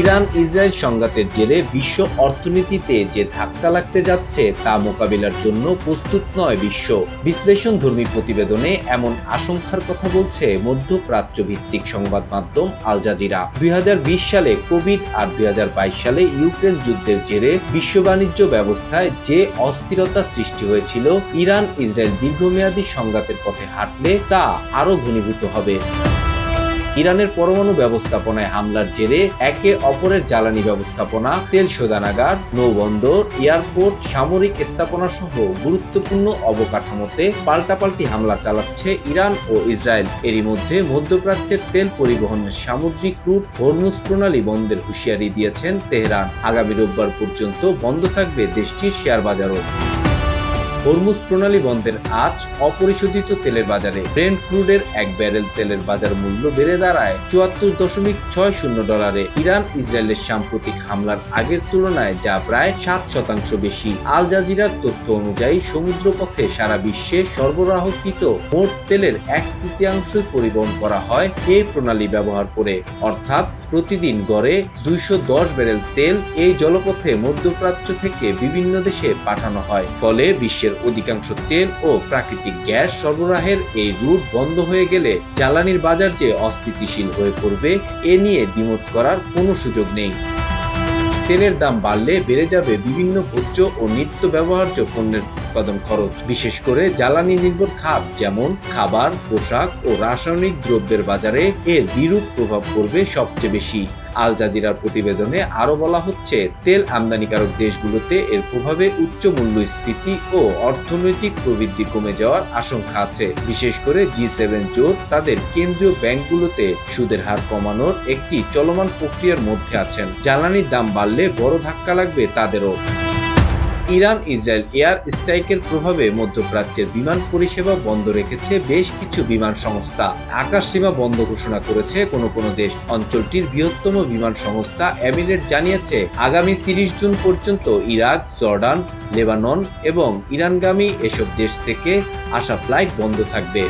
Iran Israel সংঘাতের জেরে বিশ্ব অর্থনীতিতে যে ধাক্কা লাগতে যাচ্ছে তা মোকাবিলার জন্য প্রস্তুত নয় বিশ্ব। বিশ্লেষণ ধর্মী প্রতিবেদনে এমন আশঙ্কার কথা বলছে মধ্যপ্রাচ্য ভিত্তিক সংবাদ মাধ্যম আল জাজিরা। দুই হাজার বিশ সালে কোভিড আর দুই হাজার বাইশ সালে ইউক্রেন যুদ্ধের জেরে বিশ্ব বাণিজ্য ব্যবস্থায় যে অস্থিরতা সৃষ্টি হয়েছিল ইরান ইসরায়েল দীর্ঘমেয়াদী সংঘাতের পথে হাঁটলে তা আরও ঘনীভূত হবে। ইরানের পরমাণু ব্যবস্থাপনায় হামলার জেরে একে অপরের জ্বালানি ব্যবস্থাপনা, তেল শোধানাগার, নৌবন্দর, এয়ারপোর্ট, সামরিক স্থাপনা সহ গুরুত্বপূর্ণ অবকাঠামোতে পাল্টাপাল্টি হামলা চালাচ্ছে ইরান ও ইসরায়েল। এরই মধ্যে মধ্যপ্রাচ্যের তেল পরিবহনের সামুদ্রিক রুট হরমুজ প্রণালী বন্ধের হুঁশিয়ারি দিয়েছেন তেহরান। আগামী রোববার পর্যন্ত বন্ধ থাকবে দেশটির শেয়ার বাজারও হরমুজ প্রণালী বন্ধের আজ অপরিশোধিত তেলের বাজারে ব্রেন্ট ক্রুডের এক ব্যারেল তেলের বাজার মূল্য বেড়ে দাঁড়ায় চুয়াত্তর দশমিক ছয় শূন্য ডলারে। ইরান ইসরায়েলের সাম্প্রতিক হামলার আগের তুলনায় যা প্রায় সাত শতাংশ বেশি। আল জাজিরার তথ্য অনুযায়ী, সমুদ্রপথে সারা বিশ্বে সরবরাহকৃত মোট তেলের এক তৃতীয়াংশই পরিবহন করা হয় এই প্রণালী ব্যবহার করে। অর্থাৎ প্রতিদিন গড়ে দুইশো দশ ব্যারেল তেল এই জলপথে মধ্যপ্রাচ্য থেকে বিভিন্ন দেশে পাঠানো হয়। ফলে বিশ্বের অধিকাংশ তেল ও প্রাকৃতিক গ্যাস সরবরাহের এই রুট বন্ধ হয়ে গেলে জ্বালানির বাজার যে অস্থিতিশীল হয়ে পড়বে, এ নিয়ে দ্বিমত করার কোনো সুযোগ নেই। তেলের দাম বাড়লে বেড়ে যাবে বিভিন্ন ভোজ্য ও নিত্য ব্যবহার্য পণ্যের উৎপাদন খরচ, বিশেষ করে জ্বালানি নির্ভর খাত যেমন খাবার, পোশাক ও রাসায়নিক দ্রব্যের বাজারে এর বিরূপ প্রভাব পড়বে সবচেয়ে বেশি। আল জাজিরার প্রতিবেদনে আরও বলা হচ্ছে, তেল আমদানিকারক দেশগুলোতে এর প্রভাবে উচ্চ মূল্যস্ফীতি ও অর্থনৈতিক প্রবৃদ্ধি কমে যাওয়ার আশঙ্কা আছে। বিশেষ করে জি সেভেন জোট তাদের কেন্দ্রীয় ব্যাংকগুলোতে সুদের হার কমানোর একটি চলমান প্রক্রিয়ার মধ্যে আছেন। জ্বালানির দাম বাড়লে বড় ধাক্কা লাগবে তাদেরও। ইরান ইসরায়েল এয়ার স্ট্রাইকের প্রভাবে মধ্যপ্রাচ্যের বিমান পরিষেবা বন্ধ রেখেছে বেশ কিছু বিমান সংস্থা। আকাশ সীমা বন্ধ ঘোষণা করেছে কোনো কোনো দেশ। অঞ্চলটির বৃহত্তম বিমান সংস্থা এমিরেট জানিয়েছে, আগামী তিরিশ জুন পর্যন্ত ইরাক, জর্ডান, লেবানন এবং ইরানগামী এসব দেশ থেকে আসা ফ্লাইট বন্ধ থাকবে।